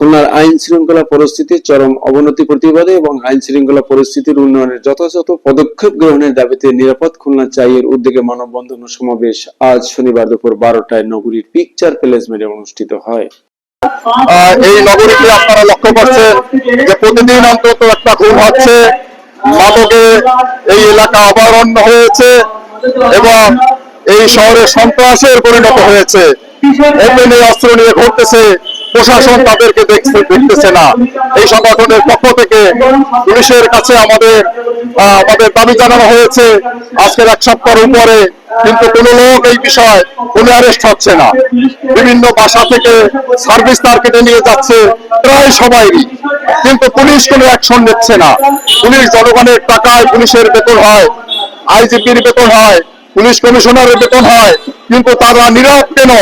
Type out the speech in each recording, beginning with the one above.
খুলনার আইন শৃঙ্খলা পরিস্থিতির চরম অবনতি প্রতিবাদে এবং আইন শৃঙ্খলা পরিস্থিতির উন্নয়নের যথাযথ পদক্ষেপ গ্রহণের দাবিতে নিরাপদ খুলনা চাইয়ের উদ্যোগে মানববন্ধন সমাবেশ আজ শনিবার দুপুর বারোটায় নগরীর পিকচার প্যালেস মেডে অনুষ্ঠিত হয়। এই নগরীতে আপনারা লক্ষ্য করছেন যে প্রতিদিন অন্তত একটা খুন হচ্ছে, মাদকে এই এলাকা অভয়ারণ্য হয়েছে এবং এই শহরে সন্ত্রাসের পরিণত হয়েছে। ওপেনে অস্ত্র নিয়ে ঘুরতেছে প্রশাসন তাদেরকে দেখছে, দেখতেছে না। এই সংগঠনের পক্ষ থেকে পুলিশের কাছে আমাদের আমাদের দাবি জানানো হয়েছে, আজকের এক সপ্তাহের উপরে কিন্তু কোন লোক এই বিষয় কোনো অ্যারেস্ট হচ্ছে না। বিভিন্ন বাসা থেকে সার্ভিস তার কেটে নিয়ে যাচ্ছে প্রায় সবাই কিন্তু পুলিশ কোনো অ্যাকশন নিচ্ছে না। পুলিশ জনগণের টাকায় পুলিশের বেতন হয়, আইজিপির বেতন হয়, পুলিশ কমিশনারের বেতন হয়, কিন্তু তারা নীরব কেন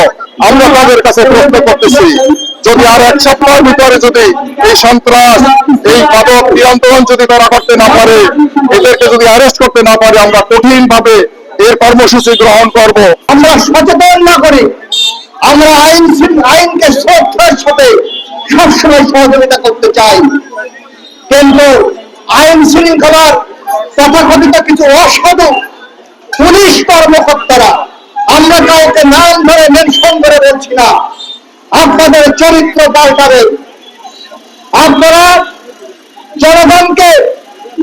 আমরা তাদের কাছে প্রশ্ন করতেছি, যদি আর এক সপ্তাহের ভিতরে যদি এই সন্ত্রাস, এই নিয়ন্ত্রণ যদি তারা করতে না পারে, এদেরকে যদি অ্যারেস্ট করতে না পারে, আমরা কঠিন ভাবে এর কর্মসূচি গ্রহণ করব। আমরা সচেতন না করে আমরা আইন আইনকে শ্রদ্ধার সাথে সবসময় সহযোগিতা করতে চাই। কিন্তু আইন শৃঙ্খলার তথাকথিত কিছু অসাধু পুলিশ কর্মকর্তারা কাউকে নাম ধরে মেনশন করে বলছি না। আপনাদের চরিত্র পাল্টাবে। আপনারা জনগণকে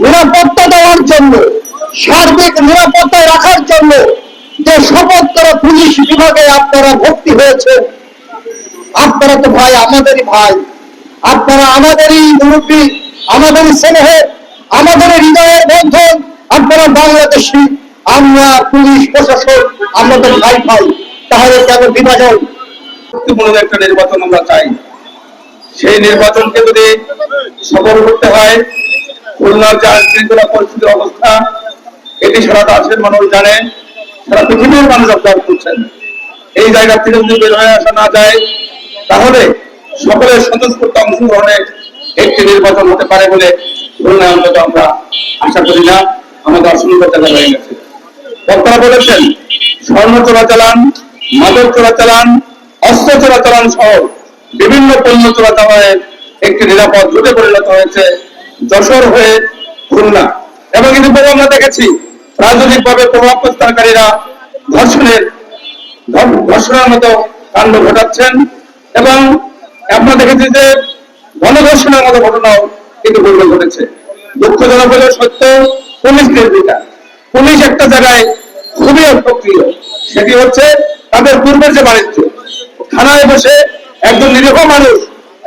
নিরাপত্তা দেওয়ার জন্য, সার্বিক নিরাপত্তা রাখার জন্য যে করা পুলিশ বিভাগে আপনারা ভর্তি হয়েছে আপনারা তো ভাই আমাদেরই ভাই। আপনারা আমাদেরই মুরব্বী আমাদেরই স্নেহে, আমাদের হৃদয়ের বন্ধন, আপনারা বাংলাদেশি। আমরা পুলিশ, প্রশাসন আমাদের ভাই ভাই তাহলে কেন বিভাজন? শান্তিপূর্ণ একটা নির্বাচন আমরা চাই। সেই নির্বাচনকে যদি সফল করতে হয় খুলনার যে আইন শৃঙ্খলা পরিস্থিতির অবস্থা, এটি সারা দেশের মানুষ জানে, সারা পৃথিবীর মানুষ অবজার্ভ করছেন। এই জায়গা থেকে যদি বের হয়ে আসা না যায়, তাহলে সকলের স্বতঃস্ফূর্ত অংশগ্রহণে একটি নির্বাচন হতে পারে বলে খুলনায় অন্তত আমরা আশা করি না। আমাদের জায়গা রয়ে গেছে। বক্তারা বলেছেন, স্বর্ণ চোরাচালান, মাদক চোরাচালান, অস্ত্র চোরাচালান সহ বিভিন্ন পণ্য চোরাচালানের একটি নিরাপদ রুটে পরিণত হয়েছে যশোর হয়ে খুলনা। এবং ইতিপূর্বে আমরা দেখেছি রাজনৈতিক ভাবে প্রভাব বিস্তারকারীরা ধর্ষণের ধর্ষণের মতো কাণ্ড ঘটাচ্ছেন এবং আমরা দেখেছি যে গণধর্ষণের মতো ঘটনাও ইতিপূর্বে ঘটেছে। দুঃখজনক হলেও সত্য, পুলিশ নির্বিকার পুলিশ একটা জায়গায় খুবই সক্রিয় সেটি হচ্ছে তাদের পূর্বের যে বাণিজ্য। থানায় বসে একজন নিরীহ মানুষ,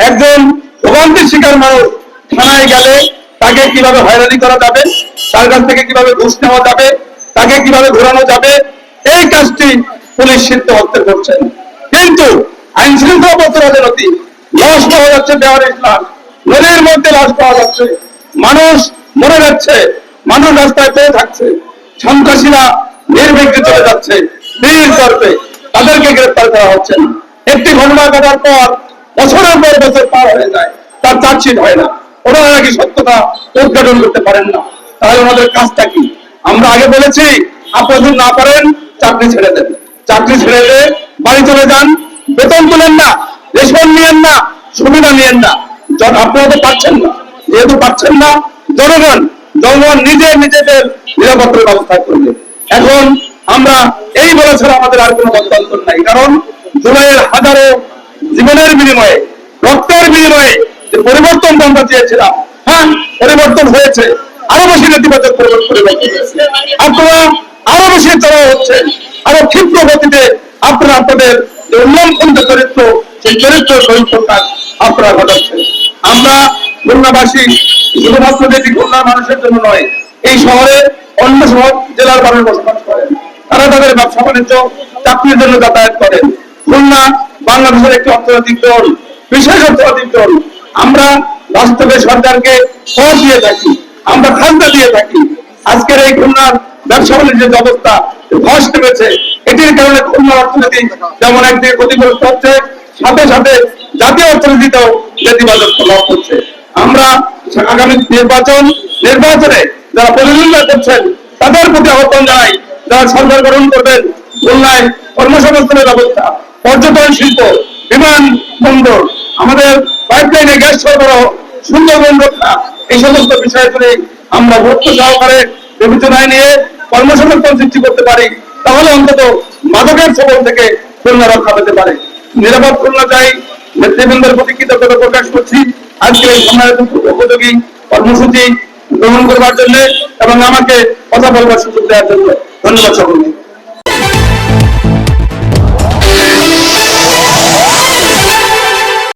একজন ভোগান্তির শিকার মানুষ থানায় গেলে তাকে কীভাবে হয়রানি করা যাবে, তার কাছ থেকে কীভাবে ঘুষ নেওয়া যাবে, তাকে কীভাবে ঘোরানো যাবে, এই কাজটি পুলিশ সিদ্ধ হতে করছেন কিন্তু আইন শৃঙ্খলা অবনতি লাশ পাওয়া যাচ্ছে দেওয়ার ইসলাম নদীর মধ্যে লাশ পাওয়া যাচ্ছে। মানুষ মরে যাচ্ছে। মানুষ রাস্তায় পড়ে থাকছে। সন্ত্রাসীরা নির্বিঘ্নে চলে যাচ্ছে তাদেরকে গ্রেফতার করা হচ্ছে না। একটি ঘটনা ঘটার পর বছরের পর বছর পার হয়ে যায়, তার চার্জশিট হয় না। ওনারা সত্যতা উদ্ঘাটন করতে পারেন না। তাহলে ওনাদের কাজটা কি? আমরা আগে বলেছি আপনারা না পারেন, চাকরি ছেড়ে দেন। চাকরি ছেড়ে দিয়ে বাড়ি চলে যান। বেতন তুলেন না, রেশন নিয়েন না, সুবিধা নিয়েন না। আপনারা তো পাচ্ছেন না। যেহেতু পাচ্ছেন না, জনগণ জনগণ নিজে নিজেদের নিরাপত্তার ব্যবস্থা করবে। এখন আমরা এই বলে ছাড়া আমাদের আর কোনো গত্যন্তর নাই। কারণ জুলাইয়ের হাজারো জীবনের বিনিময়ে, রক্তের বিনিময়ে যে পরিবর্তন আমরা চেয়েছিলাম হ্যাঁ পরিবর্তন হয়েছে, আরও বেশি নেতিবাচক পরিবর্তন। আপনারা আরও বেশি চড়া হচ্ছে, আরও ক্ষিপ্র গতিতে আপনারা আপনাদের যে যে চরিত্র, সেই চরিত্র সহিষ্ণুতা আপনারা ঘটাচ্ছেন। আমরা খুলনাবাসী শুধুমাত্র খুলনার মানুষের জন্য নয়, এই শহরে অন্য সব জেলার মানুষ বসবাস তারা তাদের ব্যবসা বাণিজ্য, চাকরির জন্য যাতায়াত খুলনা বাংলাদেশের একটি অর্থনৈতিক দল বিশেষ অর্থনৈতিক দল আমরা বাস্তবে সরকারকে কর দিয়ে থাকি, আমরা খাজনা দিয়ে থাকি। আজকের এই খুলনার ব্যবসা বাণিজ্যের অবস্থা, ধস নেমেছে। এটির কারণে খুলনার অর্থনীতি যেমন একদিকে ক্ষতিগ্রস্ত হচ্ছে, সাথে সাথে জাতীয় অর্থনীতিতেও নেতিবাচক প্রভাব পড়ছে। আমরা আগামী নির্বাচন, নির্বাচনে যারা প্রতিদ্বন্দ্বিতা করছেন, তাদের প্রতি আহ্বান জানাই, যারা সরকার গঠন করবেন খুলনায় কর্মসংস্থানের ব্যবস্থা, পর্যটন শিল্প, বিমান বন্দর, আমাদের পাইপলাইনে গ্যাস সরবরাহ, সুন্দরবন রক্ষা, এই সমস্ত বিষয় করে আমরা গুরুত্ব সহকারে বিবেচনায় নিয়ে কর্মসংস্থান সৃষ্টি করতে পারি, তাহলে অন্তত মাদকের সবল থেকে খুলনা রক্ষা পেতে পারে। নিরাপদ খুলনা চাই নেতৃবৃন্দের প্রতি কৃতজ্ঞতা প্রকাশ করছি আজকে উপযোগী কর্মসূচি গ্রহণ করবার জন্য এবং আমাকে কথা বলবার সুযোগ দেওয়ার জন্য ধন্যবাদ সকলকে